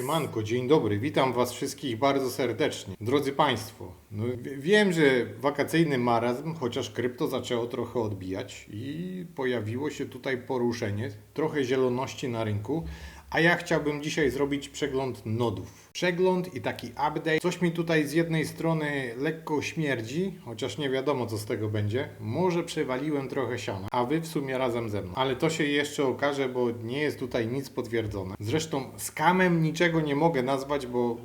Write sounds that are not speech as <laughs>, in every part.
Siemanko, dzień dobry, witam Was wszystkich bardzo serdecznie. Drodzy Państwo, no wie- wiem, że wakacyjny marazm, chociaż krypto zaczęło trochę odbijać i pojawiło się tutaj poruszenie, trochę zieloności na rynku, a ja chciałbym dzisiaj zrobić przegląd nodów. Przegląd i taki update. Coś mi tutaj z jednej strony lekko śmierdzi, chociaż nie wiadomo co z tego będzie. Może przewaliłem trochę siana, a wy w sumie razem ze mną. Ale to się jeszcze okaże, bo nie jest tutaj nic potwierdzone. Zresztą skamem niczego nie mogę nazwać, bo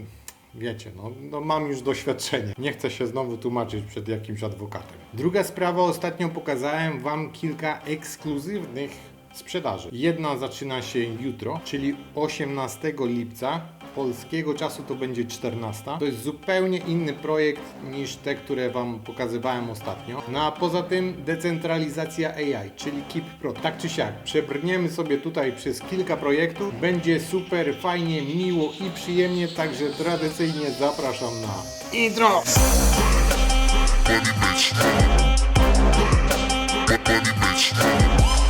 wiecie, no, no mam już doświadczenie. Nie chcę się znowu tłumaczyć przed jakimś adwokatem. Druga sprawa, ostatnio pokazałem wam kilka ekskluzywnych sprzedaży. Jedna zaczyna się jutro, czyli 18 lipca. Polskiego czasu to będzie 14. To jest zupełnie inny projekt niż te, które Wam pokazywałem ostatnio. No a poza tym decentralizacja AI, czyli Keep Pro. Tak czy siak, przebrniemy sobie tutaj przez kilka projektów. Będzie super, fajnie, miło i przyjemnie, także tradycyjnie zapraszam na intro! Money bitch.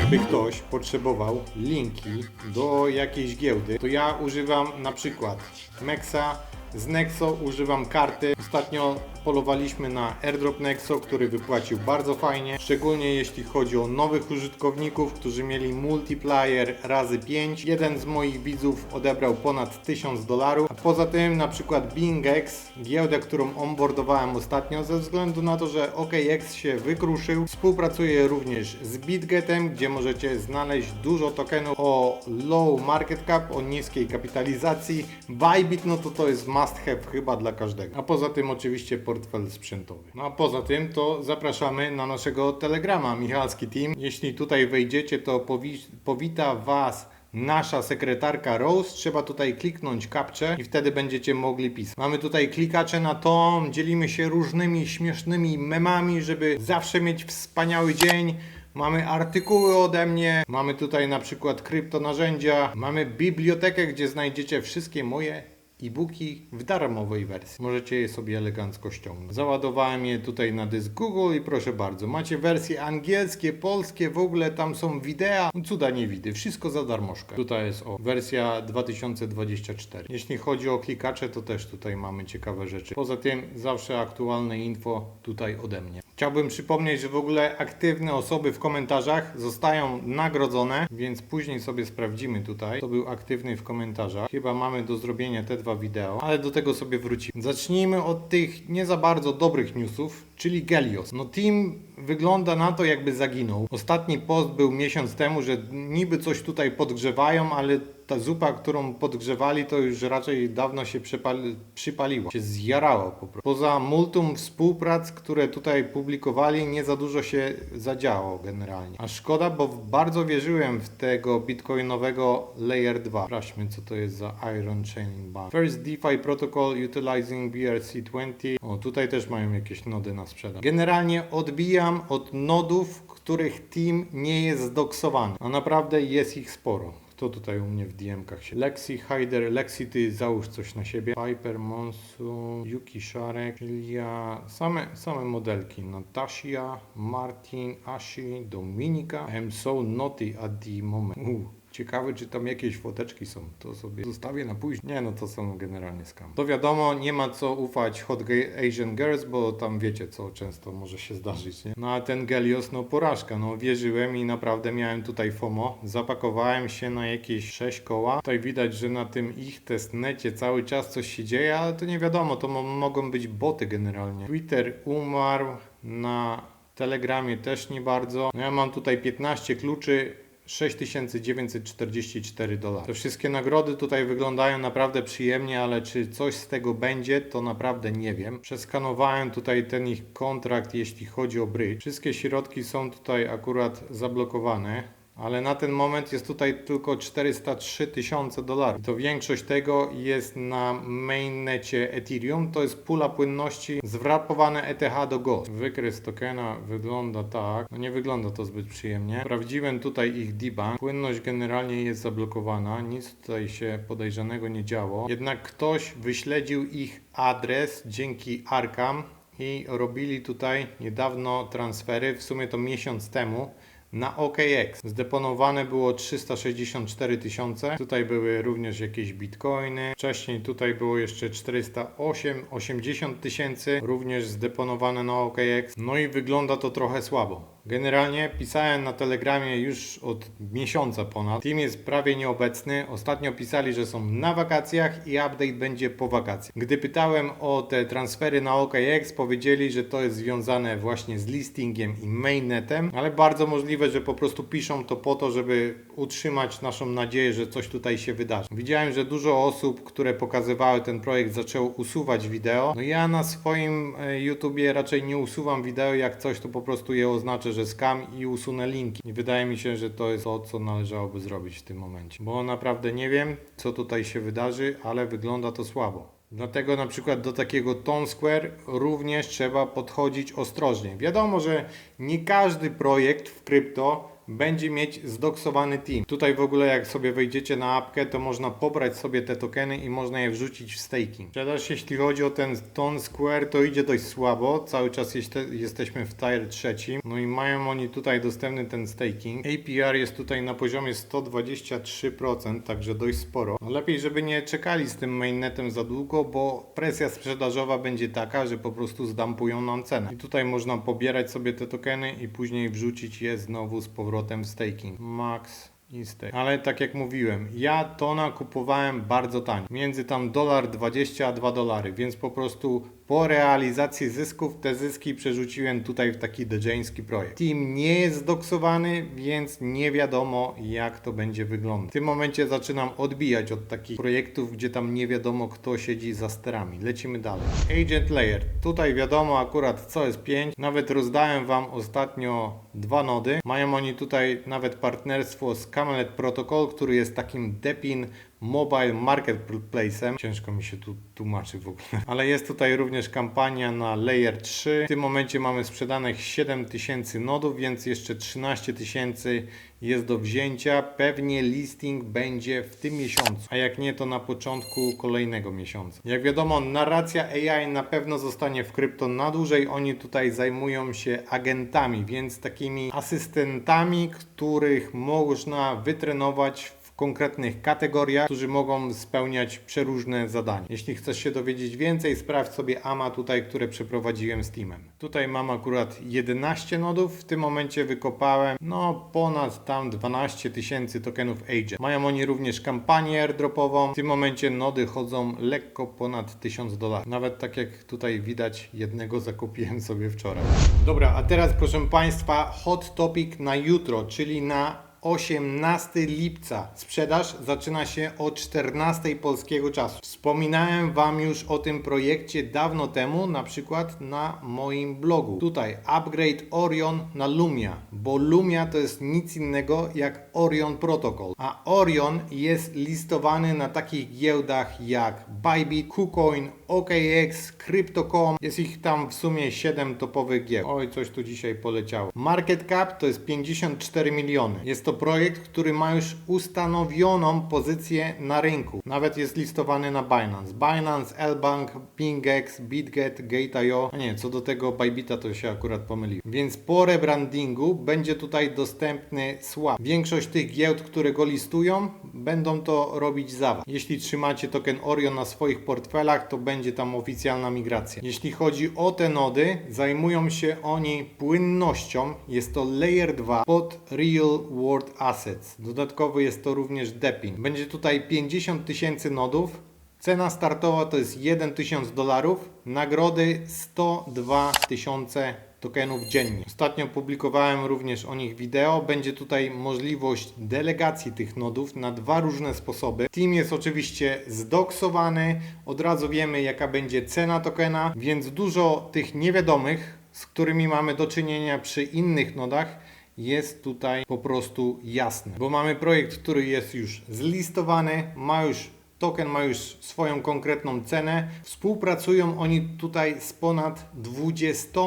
Jakby ktoś potrzebował linki do jakiejś giełdy, to ja używam na przykład Mexa, z Nexo używam karty. Ostatnio polowaliśmy na airdrop Nexo, który wypłacił bardzo fajnie, szczególnie jeśli chodzi o nowych użytkowników, którzy mieli multiplier razy 5. Jeden z moich widzów odebrał ponad 1000 dolarów, poza tym na przykład BingX, giełdę, którą onboardowałem ostatnio, ze względu na to, że OKX się wykruszył, współpracuje również z BitGetem, gdzie możecie znaleźć dużo tokenów o low market cap, o niskiej kapitalizacji. Bybit, no to to jest must have chyba dla każdego. A poza tym oczywiście portfel sprzętowy. No a poza tym to zapraszamy na naszego Telegrama, Michalski Team. Jeśli tutaj wejdziecie, to powi- powita Was nasza sekretarka Rose. Trzeba tutaj kliknąć kapczę i wtedy będziecie mogli pisać. Mamy tutaj klikacze na tom, dzielimy się różnymi śmiesznymi memami, żeby zawsze mieć wspaniały dzień. Mamy artykuły ode mnie, mamy tutaj na przykład kryptonarzędzia, mamy bibliotekę, gdzie znajdziecie wszystkie moje e-booki w darmowej wersji. Możecie je sobie elegancko ściągnąć. Załadowałem je tutaj na dysk Google i proszę bardzo, macie wersje angielskie, polskie, w ogóle tam są wideo, cuda nie widy, wszystko za darmożkę. Tutaj jest o, wersja 2024. Jeśli chodzi o klikacze, to też tutaj mamy ciekawe rzeczy. Poza tym zawsze aktualne info tutaj ode mnie. Chciałbym przypomnieć, że w ogóle aktywne osoby w komentarzach zostają nagrodzone, więc później sobie sprawdzimy tutaj, kto był aktywny w komentarzach. Chyba mamy do zrobienia te dwa wideo, ale do tego sobie wrócimy. Zacznijmy od tych nie za bardzo dobrych newsów, czyli Gelios. No team wygląda na to jakby zaginął. Ostatni post był miesiąc temu, że niby coś tutaj podgrzewają, ale ta zupa, którą podgrzewali, to już raczej dawno się przypali, przypaliła. Się zjarało po prostu. Poza multum współprac, które tutaj publikowali, nie za dużo się zadziało generalnie. A szkoda, bo bardzo wierzyłem w tego bitcoinowego Layer 2. Sprawdźmy, co to jest za Iron Chain Bank. First DeFi Protocol utilizing BRC20. O, tutaj też mają jakieś nody na sprzedaż. Generalnie odbijam od nodów, których team nie jest zdoksowany. A naprawdę jest ich sporo. Kto tutaj u mnie w DM-kach się? Lexi, Hyder, Lexi, ty załóż coś na siebie. Piper, Monsu, Yuki Szarek, Julia, same, same modelki. Natasia, Martin, Ashi, Dominika. I'm so naughty at the moment. Uh. Ciekawe, czy tam jakieś foteczki są. To sobie zostawię na później. Nie, no to są generalnie skam. To wiadomo, nie ma co ufać Hot Asian Girls, bo tam wiecie, co często może się zdarzyć, nie? No a ten Gelios, no porażka. No wierzyłem i naprawdę miałem tutaj FOMO. Zapakowałem się na jakieś 6 koła. Tutaj widać, że na tym ich testnecie cały czas coś się dzieje, ale to nie wiadomo, to mo- mogą być boty generalnie. Twitter umarł, na Telegramie też nie bardzo. No ja mam tutaj 15 kluczy. 6944 dolary. Te wszystkie nagrody tutaj wyglądają naprawdę przyjemnie, ale czy coś z tego będzie, to naprawdę nie wiem. Przeskanowałem tutaj ten ich kontrakt, jeśli chodzi o bridge. Wszystkie środki są tutaj akurat zablokowane. Ale na ten moment jest tutaj tylko 403 tysiące dolarów. To większość tego jest na mainnecie Ethereum. To jest pula płynności zwrapowane ETH do GOS. Wykres tokena wygląda tak. No nie wygląda to zbyt przyjemnie. Sprawdziłem tutaj ich debug. Płynność generalnie jest zablokowana. Nic tutaj się podejrzanego nie działo. Jednak ktoś wyśledził ich adres dzięki Arkam i robili tutaj niedawno transfery, w sumie to miesiąc temu na OKX. Zdeponowane było 364 tysiące. Tutaj były również jakieś bitcoiny. Wcześniej tutaj było jeszcze 408, 80 tysięcy, również zdeponowane na OKX. No i wygląda to trochę słabo. Generalnie pisałem na Telegramie już od miesiąca ponad. Team jest prawie nieobecny. Ostatnio pisali, że są na wakacjach i update będzie po wakacjach. Gdy pytałem o te transfery na OKX, powiedzieli, że to jest związane właśnie z listingiem i mainnetem, ale bardzo możliwe, że po prostu piszą to po to, żeby utrzymać naszą nadzieję, że coś tutaj się wydarzy. Widziałem, że dużo osób, które pokazywały ten projekt, zaczęło usuwać wideo. No ja na swoim e, YouTubie raczej nie usuwam wideo, jak coś to po prostu je oznaczę, że skam i usunę linki. I wydaje mi się, że to jest to, co należałoby zrobić w tym momencie. Bo naprawdę nie wiem, co tutaj się wydarzy, ale wygląda to słabo. Dlatego na przykład do takiego Town Square również trzeba podchodzić ostrożnie. Wiadomo, że nie każdy projekt w krypto będzie mieć zdoksowany team. Tutaj w ogóle jak sobie wejdziecie na apkę, to można pobrać sobie te tokeny i można je wrzucić w staking. Sprzedaż jeśli chodzi o ten Town Square, to idzie dość słabo. Cały czas jeste, jesteśmy w tier trzecim. No i mają oni tutaj dostępny ten staking. APR jest tutaj na poziomie 123%, także dość sporo. No lepiej, żeby nie czekali z tym mainnetem za długo, bo presja sprzedażowa będzie taka, że po prostu zdampują nam cenę. I tutaj można pobierać sobie te tokeny i później wrzucić je znowu z powrotem w staking. Max i stake. Ale tak jak mówiłem, ja tona kupowałem bardzo taniej. Między tam dolar 20 a 2 dolary, więc po prostu po realizacji zysków te zyski przerzuciłem tutaj w taki dżeński projekt. Team nie jest zdoksowany, więc nie wiadomo jak to będzie wyglądać. W tym momencie zaczynam odbijać od takich projektów, gdzie tam nie wiadomo kto siedzi za sterami. Lecimy dalej. Agent Layer. Tutaj wiadomo akurat co jest 5. Nawet rozdałem Wam ostatnio dwa nody. Mają oni tutaj nawet partnerstwo z Camelot Protocol, który jest takim Depin Mobile Marketplace'em. Ciężko mi się tu tłumaczy w ogóle. <laughs> Ale jest tutaj również kampania na Layer 3. W tym momencie mamy sprzedanych 7000 nodów, więc jeszcze 13 tysięcy jest do wzięcia. Pewnie listing będzie w tym miesiącu, a jak nie, to na początku kolejnego miesiąca. Jak wiadomo, narracja AI na pewno zostanie w krypto na dłużej. Oni tutaj zajmują się agentami, więc takimi asystentami, których można wytrenować konkretnych kategoriach, którzy mogą spełniać przeróżne zadania. Jeśli chcesz się dowiedzieć więcej, sprawdź sobie AMA tutaj, które przeprowadziłem z teamem. Tutaj mam akurat 11 nodów, w tym momencie wykopałem no ponad tam 12 tysięcy tokenów Agent. Mają oni również kampanię airdropową. W tym momencie nody chodzą lekko ponad 1000 dolarów. Nawet tak jak tutaj widać, jednego zakupiłem sobie wczoraj. Dobra, a teraz proszę Państwa, hot topic na jutro, czyli na 18 lipca. Sprzedaż zaczyna się o 14 polskiego czasu. Wspominałem Wam już o tym projekcie dawno temu, na przykład na moim blogu. Tutaj upgrade Orion na Lumia, bo Lumia to jest nic innego jak Orion Protocol, a Orion jest listowany na takich giełdach jak Bybit, KuCoin, OKX, Crypto.com. Jest ich tam w sumie 7 topowych giełd. Oj, coś tu dzisiaj poleciało. Market cap to jest 54 miliony. Jest to projekt, który ma już ustanowioną pozycję na rynku. Nawet jest listowany na Binance. Binance, Lbank, PingX, BitGet, Gate.io. A nie, co do tego Bybita to się akurat pomyliłem. Więc po rebrandingu będzie tutaj dostępny swap. Większość tych giełd, które go listują, będą to robić za Was. Jeśli trzymacie token Orion na swoich portfelach, to będzie tam oficjalna migracja. Jeśli chodzi o te nody, zajmują się oni płynnością. Jest to Layer 2 pod Real World Assets. Dodatkowo jest to również Depin. Będzie tutaj 50 tysięcy nodów. Cena startowa to jest 1 tysiąc dolarów. Nagrody 102 tysiące tokenów dziennie. Ostatnio publikowałem również o nich wideo. Będzie tutaj możliwość delegacji tych nodów na dwa różne sposoby. Team jest oczywiście zdoksowany. Od razu wiemy jaka będzie cena tokena, więc dużo tych niewiadomych, z którymi mamy do czynienia przy innych nodach, jest tutaj po prostu jasne. Bo mamy projekt, który jest już zlistowany, ma już Token ma już swoją konkretną cenę. Współpracują oni tutaj z ponad 20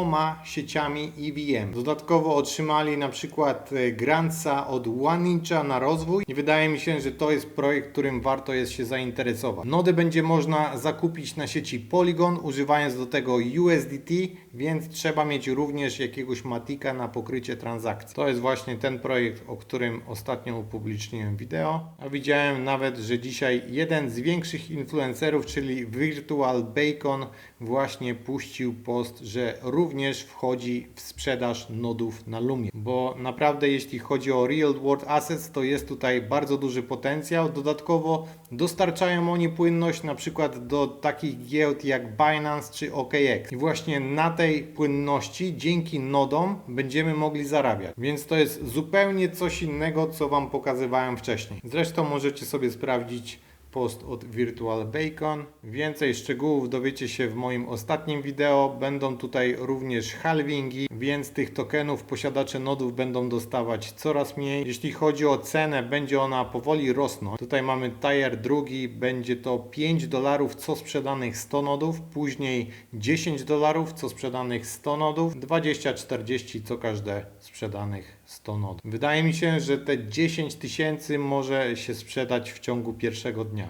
sieciami EVM. Dodatkowo otrzymali na przykład e, grantsa od OneIncha na rozwój i wydaje mi się, że to jest projekt, którym warto jest się zainteresować. Nody będzie można zakupić na sieci Polygon, używając do tego USDT, więc trzeba mieć również jakiegoś Matika na pokrycie transakcji. To jest właśnie ten projekt, o którym ostatnio upubliczniłem wideo, a widziałem nawet, że dzisiaj jeden z większych influencerów, czyli Virtual Bacon, właśnie puścił post, że również wchodzi w sprzedaż nodów na Lumie. Bo naprawdę, jeśli chodzi o Real World Assets, to jest tutaj bardzo duży potencjał. Dodatkowo dostarczają oni płynność na przykład do takich giełd jak Binance czy OKX. I właśnie na tej płynności dzięki nodom będziemy mogli zarabiać. Więc to jest zupełnie coś innego, co Wam pokazywałem wcześniej. Zresztą możecie sobie sprawdzić post od Virtual Bacon. Więcej szczegółów dowiecie się w moim ostatnim wideo. Będą tutaj również halvingi, więc tych tokenów posiadacze nodów będą dostawać coraz mniej. Jeśli chodzi o cenę, będzie ona powoli rosnąć. Tutaj mamy tier drugi, będzie to 5 dolarów co sprzedanych 100 nodów, później 10 dolarów co sprzedanych 100 nodów, 20-40 co każde sprzedanych 100 nodów. Wydaje mi się, że te 10 tysięcy może się sprzedać w ciągu pierwszego dnia.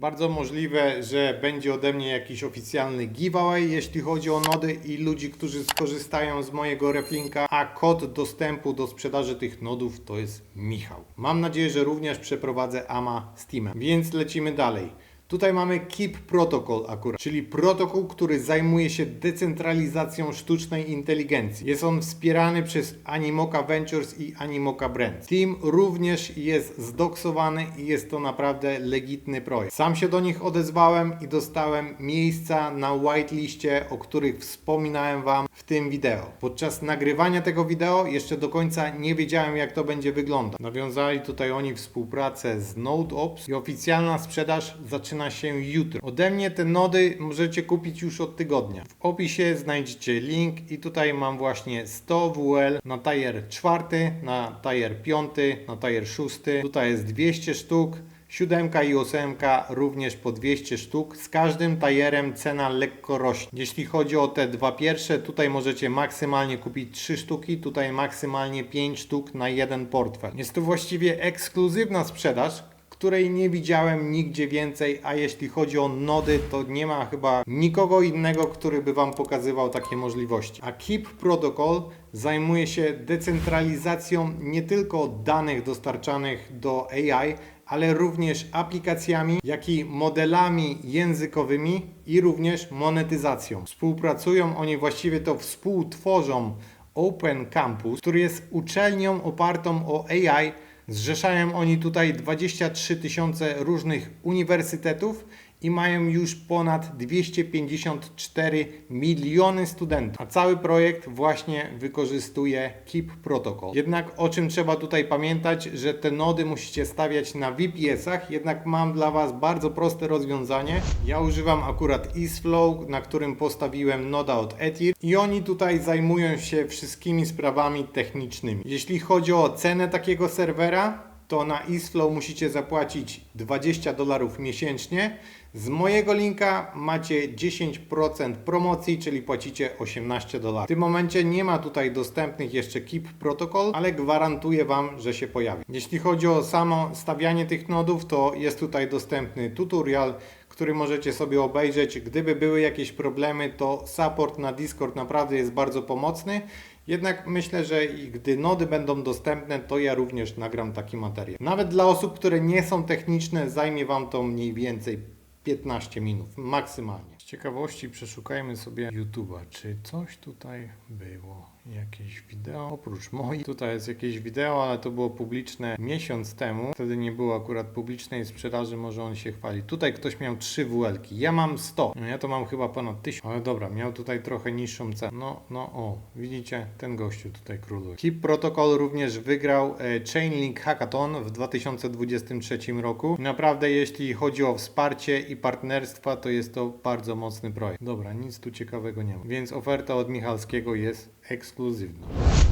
Bardzo możliwe, że będzie ode mnie jakiś oficjalny giveaway, jeśli chodzi o nody i ludzi, którzy skorzystają z mojego reflinka, a kod dostępu do sprzedaży tych nodów to jest Michał. Mam nadzieję, że również przeprowadzę AMA z Teamem. Więc lecimy dalej. Tutaj mamy Keep Protocol akurat, czyli protokół, który zajmuje się decentralizacją sztucznej inteligencji. Jest on wspierany przez Animoca Ventures i Animoca Brands. Team również jest zdoksowany i jest to naprawdę legitny projekt. Sam się do nich odezwałem i dostałem miejsca na whiteliście, o których wspominałem Wam w tym wideo. Podczas nagrywania tego wideo jeszcze do końca nie wiedziałem jak to będzie wyglądać. Nawiązali tutaj oni współpracę z NodeOps i oficjalna sprzedaż zaczyna się jutro. Ode mnie te nody możecie kupić już od tygodnia. W opisie znajdziecie link i tutaj mam właśnie 100 WL na tier 4, na tier 5, na tier 6. Tutaj jest 200 sztuk. Siódemka i ósemka również po 200 sztuk. Z każdym tajerem cena lekko rośnie. Jeśli chodzi o te dwa pierwsze, tutaj możecie maksymalnie kupić 3 sztuki, tutaj maksymalnie 5 sztuk na jeden portfel. Jest to właściwie ekskluzywna sprzedaż, której nie widziałem nigdzie więcej, a jeśli chodzi o nody, to nie ma chyba nikogo innego, który by Wam pokazywał takie możliwości. A Keep Protocol zajmuje się decentralizacją nie tylko danych dostarczanych do AI, ale również aplikacjami, jak i modelami językowymi i również monetyzacją. Współpracują oni właściwie to współtworzą Open Campus, który jest uczelnią opartą o AI. Zrzeszają oni tutaj 23 tysiące różnych uniwersytetów i mają już ponad 254 miliony studentów. A cały projekt właśnie wykorzystuje Keep Protocol. Jednak o czym trzeba tutaj pamiętać, że te nody musicie stawiać na VPS-ach, jednak mam dla Was bardzo proste rozwiązanie. Ja używam akurat EaseFlow, na którym postawiłem noda od Ethereum i oni tutaj zajmują się wszystkimi sprawami technicznymi. Jeśli chodzi o cenę takiego serwera, to na EaseFlow musicie zapłacić 20 dolarów miesięcznie. Z mojego linka macie 10% promocji, czyli płacicie 18 dolarów. W tym momencie nie ma tutaj dostępnych jeszcze Keep Protocol, ale gwarantuję Wam, że się pojawi. Jeśli chodzi o samo stawianie tych nodów, to jest tutaj dostępny tutorial, który możecie sobie obejrzeć. Gdyby były jakieś problemy, to support na Discord naprawdę jest bardzo pomocny. Jednak myślę, że gdy nody będą dostępne, to ja również nagram taki materiał. Nawet dla osób, które nie są techniczne, zajmie Wam to mniej więcej 15 minut, maksymalnie. Z ciekawości przeszukajmy sobie YouTube'a, czy coś tutaj było. Jakieś wideo, oprócz moich. Tutaj jest jakieś wideo, ale to było publiczne miesiąc temu. Wtedy nie było akurat publicznej sprzedaży, może on się chwali. Tutaj ktoś miał 3 WL-ki, ja mam 100. No ja to mam chyba ponad 1000. Ale dobra, miał tutaj trochę niższą cenę. No, no o, widzicie, ten gościu tutaj króluje. Keep Protocol również wygrał e, Chainlink Hackathon w 2023 roku. Naprawdę, jeśli chodzi o wsparcie i partnerstwa, to jest to bardzo mocny projekt. Dobra, nic tu ciekawego nie ma. Więc oferta od Michalskiego jest ekskluzywna.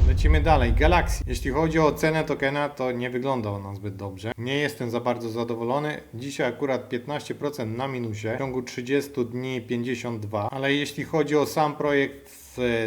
Lecimy dalej. Galaxy. Jeśli chodzi o cenę tokena, to nie wygląda ona zbyt dobrze. Nie jestem za bardzo zadowolony. Dzisiaj akurat 15% na minusie. W ciągu 30 dni 52. Ale jeśli chodzi o sam projekt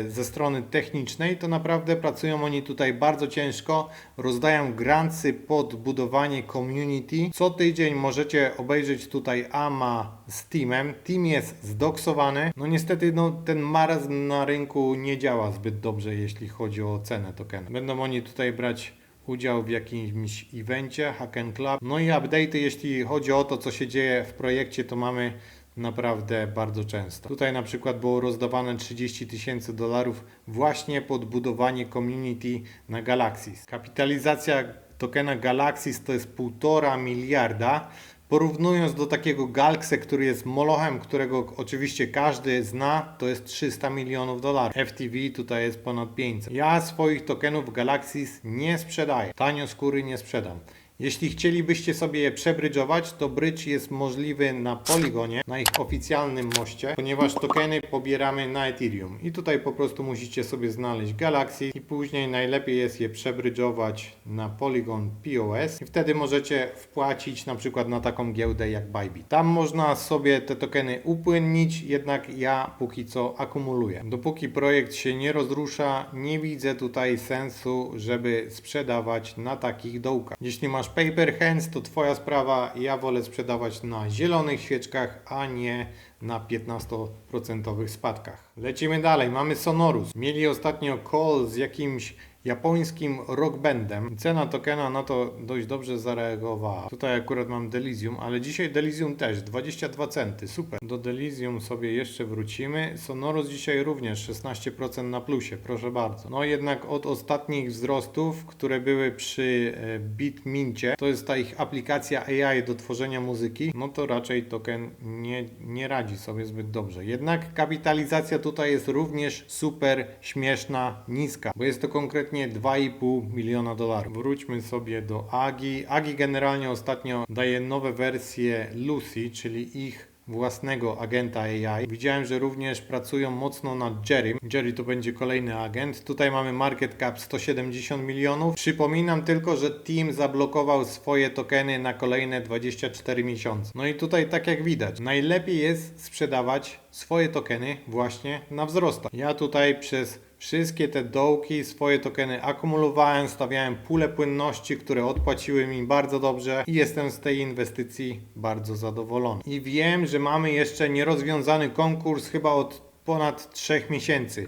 ze strony technicznej, to naprawdę pracują oni tutaj bardzo ciężko. Rozdają grantsy pod budowanie community. Co tydzień możecie obejrzeć tutaj AMA z Teamem. Team jest zdoksowany. No niestety no, ten marazm na rynku nie działa zbyt dobrze, jeśli chodzi o cenę tokena. Będą oni tutaj brać udział w jakimś evencie, Hack Club. No i update'y, jeśli chodzi o to, co się dzieje w projekcie, to mamy naprawdę bardzo często. Tutaj na przykład było rozdawane 30 tysięcy dolarów właśnie pod budowanie community na Galaxis. Kapitalizacja tokena Galaxis to jest 1,5 miliarda. Porównując do takiego Galxe, który jest molochem, którego oczywiście każdy zna, to jest 300 milionów dolarów. FTV tutaj jest ponad 500. Ja swoich tokenów Galaxis nie sprzedaję. Tanio skóry nie sprzedam. Jeśli chcielibyście sobie je przebrydżować, to brydż jest możliwy na Poligonie, na ich oficjalnym moście, ponieważ tokeny pobieramy na Ethereum. I tutaj po prostu musicie sobie znaleźć Galaxy i później najlepiej jest je przebrydżować na Polygon POS i wtedy możecie wpłacić na przykład na taką giełdę jak Bybit. Tam można sobie te tokeny upłynnić, jednak ja póki co akumuluję. Dopóki projekt się nie rozrusza, nie widzę tutaj sensu, żeby sprzedawać na takich dołkach. Jeśli masz paper hands, to twoja sprawa. Ja wolę sprzedawać na zielonych świeczkach, a nie na 15% spadkach. Lecimy dalej. Mamy Sonorus. Mieli ostatnio call z jakimś japońskim rock bandem. Cena tokena na to dość dobrze zareagowała. Tutaj akurat mam Delizium, ale dzisiaj Delizium też 22 centy. Super. Do Delizium sobie jeszcze wrócimy. Sonorus dzisiaj również 16% na plusie. Proszę bardzo. No jednak od ostatnich wzrostów, które były przy e, Bitmincie, to jest ta ich aplikacja AI do tworzenia muzyki, no to raczej token nie, nie radzi sobie zbyt dobrze. Jednak kapitalizacja tutaj jest również super śmieszna, niska, bo jest to konkretnie 2,5 miliona dolarów. Wróćmy sobie do Agi. Agi generalnie ostatnio daje nowe wersje Lucy, czyli ich własnego agenta AI. Widziałem, że również pracują mocno nad Jerrym. Jerry to będzie kolejny agent. Tutaj mamy market cap 170 milionów. Przypominam tylko, że team zablokował swoje tokeny na kolejne 24 miesiące. No i tutaj tak jak widać, najlepiej jest sprzedawać swoje tokeny właśnie na wzrostach. Ja tutaj przez Wszystkie te dołki, swoje tokeny akumulowałem, stawiałem pulę płynności, które odpłaciły mi bardzo dobrze i jestem z tej inwestycji bardzo zadowolony. I wiem, że mamy jeszcze nierozwiązany konkurs chyba od ponad 3 miesięcy.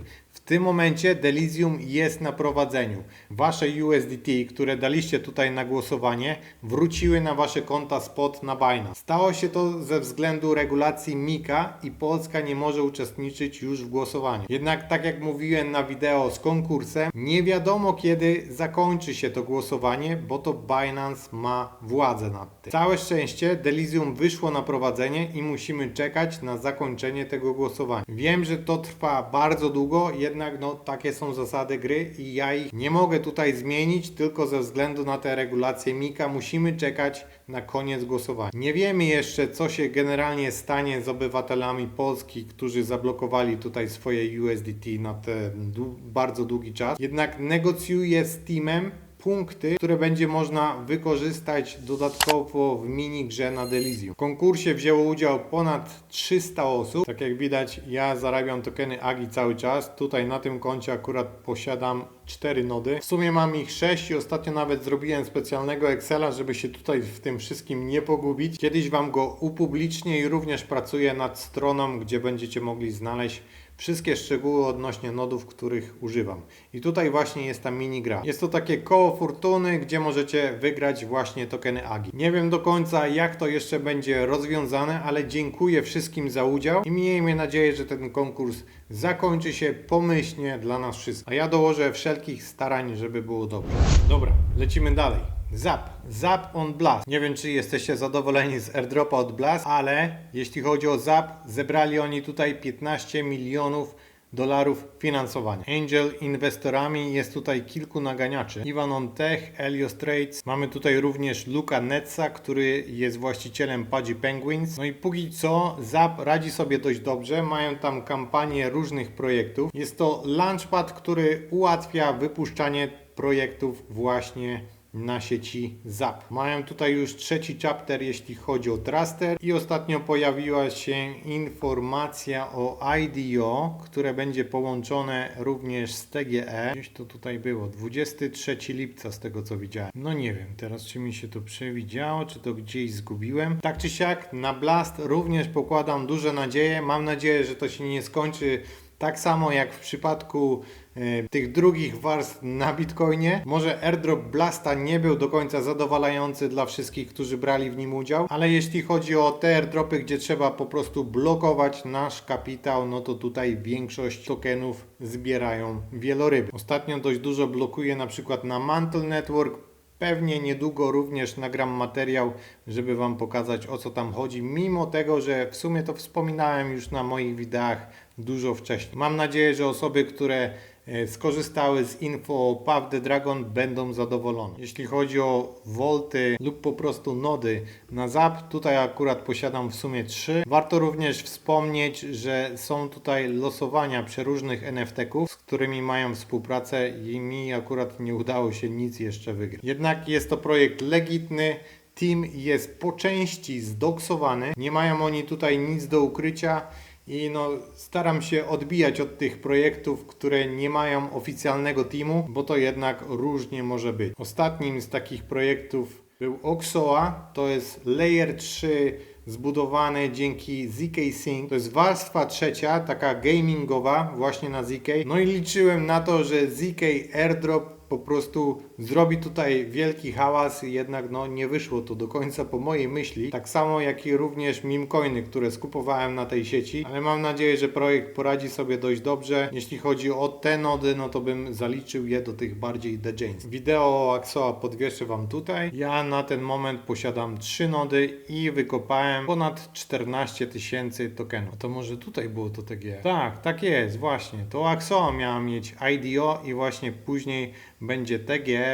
Tym momencie Delizium jest na prowadzeniu. Wasze USDT, które daliście tutaj na głosowanie, wróciły na wasze konta spot na Binance. Stało się to ze względu regulacji MiCA i Polska nie może uczestniczyć już w głosowaniu. Jednak tak jak mówiłem na wideo z konkursem, nie wiadomo kiedy zakończy się to głosowanie, bo to Binance ma władzę nad tym. Całe szczęście Delizium wyszło na prowadzenie i musimy czekać na zakończenie tego głosowania. Wiem, że to trwa bardzo długo, jednak no takie są zasady gry i ja ich nie mogę tutaj zmienić tylko ze względu na te regulacje MiCA. Musimy czekać na koniec głosowania. Nie wiemy jeszcze, co się generalnie stanie z obywatelami Polski, którzy zablokowali tutaj swoje USDT na ten bardzo długi czas. Jednak negocjuję z Teamem punkty, które będzie można wykorzystać dodatkowo w minigrze na Delizium. W konkursie wzięło udział ponad 300 osób. Tak jak widać, ja zarabiam tokeny AGI cały czas. Tutaj na tym koncie akurat posiadam 4 nody. W sumie mam ich 6 i ostatnio nawet zrobiłem specjalnego Excela, żeby się tutaj w tym wszystkim nie pogubić. Kiedyś Wam go upublicznię i również pracuję nad stroną, gdzie będziecie mogli znaleźć wszystkie szczegóły odnośnie nodów, których używam. I tutaj właśnie jest ta mini gra. Jest to takie koło fortuny, gdzie możecie wygrać właśnie tokeny AGI. Nie wiem do końca jak to jeszcze będzie rozwiązane, ale dziękuję wszystkim za udział i miejmy nadzieję, że ten konkurs zakończy się pomyślnie dla nas wszystkich. A ja dołożę wszelkich starań, żeby było dobrze. Dobra, lecimy dalej. Zap. Zap on Blast. Nie wiem, czy jesteście zadowoleni z airdropa od Blast, ale jeśli chodzi o Zap, zebrali oni tutaj 15 milionów dolarów finansowania. Angel inwestorami jest tutaj kilku naganiaczy. Ivan on Tech, Elios Trades. Mamy tutaj również Luka Netza, który jest właścicielem Pudgy Penguins. No i póki co ZAP radzi sobie dość dobrze. Mają tam kampanię różnych projektów. Jest to launchpad, który ułatwia wypuszczanie projektów właśnie na sieci ZAP. Mają tutaj już trzeci chapter, jeśli chodzi o Truster i ostatnio pojawiła się informacja o IDO, które będzie połączone również z TGE. Gdzieś to tutaj było, 23 lipca z tego co widziałem. No nie wiem, teraz czy mi się to przewidziało, czy to gdzieś zgubiłem. Tak czy siak, na Blast również pokładam duże nadzieje. Mam nadzieję, że to się nie skończy tak samo jak w przypadku tych drugich warstw na Bitcoinie. Może airdrop Blasta nie był do końca zadowalający dla wszystkich, którzy brali w nim udział, ale jeśli chodzi o te airdropy, gdzie trzeba po prostu blokować nasz kapitał, no to tutaj większość tokenów zbierają wieloryby. Ostatnio dość dużo blokuje na przykład na Mantle Network, Pewnie niedługo również nagram materiał, żeby Wam pokazać o co tam chodzi, mimo tego, że w sumie to wspominałem już na moich wideach dużo wcześniej. Mam nadzieję, że osoby, które skorzystały z info o Path the Dragon będą zadowolone. Jeśli chodzi o volty lub po prostu nody na ZAP, tutaj akurat posiadam w sumie trzy. Warto również wspomnieć, że są tutaj losowania przeróżnych NFT-ków, z którymi mają współpracę i mi akurat nie udało się nic jeszcze wygrać. Jednak jest to projekt legitny, Team jest po części zdoksowany, nie mają oni tutaj nic do ukrycia i no, staram się odbijać od tych projektów, które nie mają oficjalnego teamu, bo to jednak różnie może być. Ostatnim z takich projektów był Oxoa, to jest Layer 3 zbudowany dzięki ZK Sync. To jest warstwa trzecia, taka gamingowa, właśnie na ZK. No i liczyłem na to, że ZK Airdrop po prostu zrobi tutaj wielki hałas, jednak no nie wyszło to do końca po mojej myśli. Tak samo jak i również mimcoiny, które skupowałem na tej sieci, ale mam nadzieję, że projekt poradzi sobie dość dobrze. Jeśli chodzi o te nody, no to bym zaliczył je do tych bardziej The Janes. Wideo Axoa podwieszę Wam tutaj. Ja na ten moment posiadam trzy nody i wykopałem ponad 14 tysięcy tokenów. To może tutaj było to TG? Tak, tak jest, właśnie. To Axoa miała mieć IDO i właśnie później będzie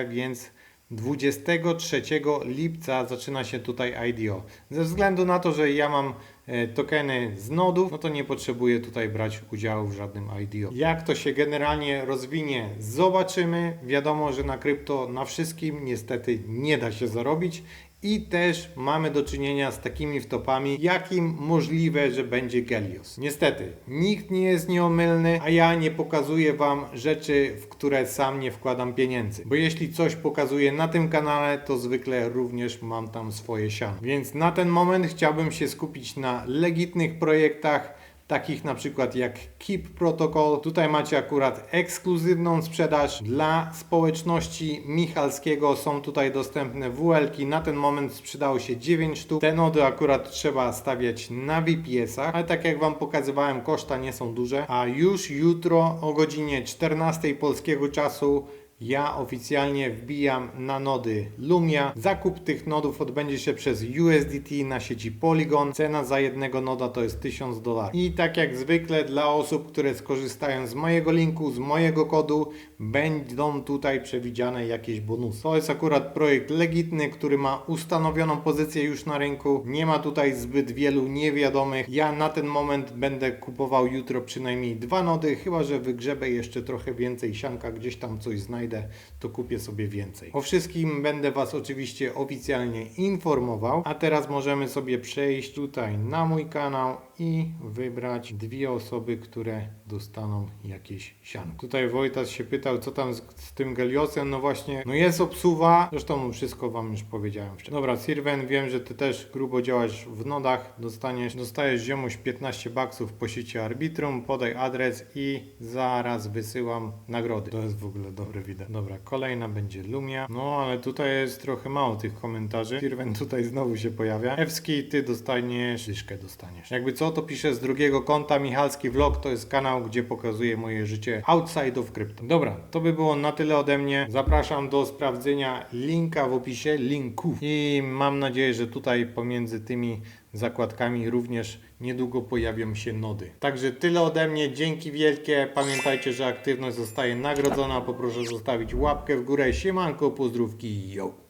Więc 23 lipca zaczyna się tutaj IDO. Ze względu na to, że ja mam e, tokeny z nodów, no to nie potrzebuję tutaj brać udziału w żadnym IDO. Jak to się generalnie rozwinie, zobaczymy. Wiadomo, że na krypto na wszystkim niestety nie da się zarobić. I też mamy do czynienia z takimi wtopami, jakim możliwe, że będzie Gelios. Niestety, nikt nie jest nieomylny, a ja nie pokazuję Wam rzeczy, w które sam nie wkładam pieniędzy. Bo jeśli coś pokazuję na tym kanale, to zwykle również mam tam swoje siano. Więc na ten moment chciałbym się skupić na legitnych projektach, takich na przykład jak Keep Protocol. Tutaj macie akurat ekskluzywną sprzedaż dla społeczności Michalskiego. Są tutaj dostępne WL-ki. Na ten moment sprzedało się 9 sztuk. Te nody akurat trzeba stawiać na VPS-ach, ale tak jak Wam pokazywałem, koszta nie są duże. A już jutro o godzinie 14 polskiego czasu ja oficjalnie wbijam na nody Lumia. Zakup tych nodów odbędzie się przez USDT na sieci Polygon. Cena za jednego noda to jest 1000 dolarów. I tak jak zwykle dla osób, które skorzystają z mojego linku, z mojego kodu, będą tutaj przewidziane jakieś bonusy. To jest akurat projekt legitny, który ma ustanowioną pozycję już na rynku. Nie ma tutaj zbyt wielu niewiadomych. Ja na ten moment będę kupował jutro przynajmniej dwa nody, chyba że wygrzebę jeszcze trochę więcej sianka, gdzieś tam coś znajdę, Schneider to kupię sobie więcej. O wszystkim będę Was oczywiście oficjalnie informował, a teraz możemy sobie przejść tutaj na mój kanał i wybrać dwie osoby, które dostaną jakieś sianko. Tutaj Wojtas się pytał, co tam z, z tym Geliosem, no właśnie, no jest obsuwa, zresztą wszystko Wam już powiedziałem wcześniej. Dobra, Sirven, wiem, że Ty też grubo działasz w nodach, dostaniesz, dostajesz ziomuś 15 baksów po sieci Arbitrum, podaj adres i zaraz wysyłam nagrody. To jest w ogóle dobre wideo. Dobra, kolejna będzie Lumia, no ale tutaj jest trochę mało tych komentarzy. Sirven tutaj znowu się pojawia. Ewski, Ty dostaniesz, dyszkę dostaniesz. Jakby co, to piszę z drugiego konta, Michalski Vlog, to jest kanał, gdzie pokazuję moje życie outside of crypto. Dobra, to by było na tyle ode mnie. Zapraszam do sprawdzenia linka w opisie, linków. I mam nadzieję, że tutaj pomiędzy tymi zakładkami również niedługo pojawią się nody. Także tyle ode mnie, dzięki wielkie. Pamiętajcie, że aktywność zostaje nagrodzona. Poproszę zostawić łapkę w górę. Siemanko, pozdrówki, yo!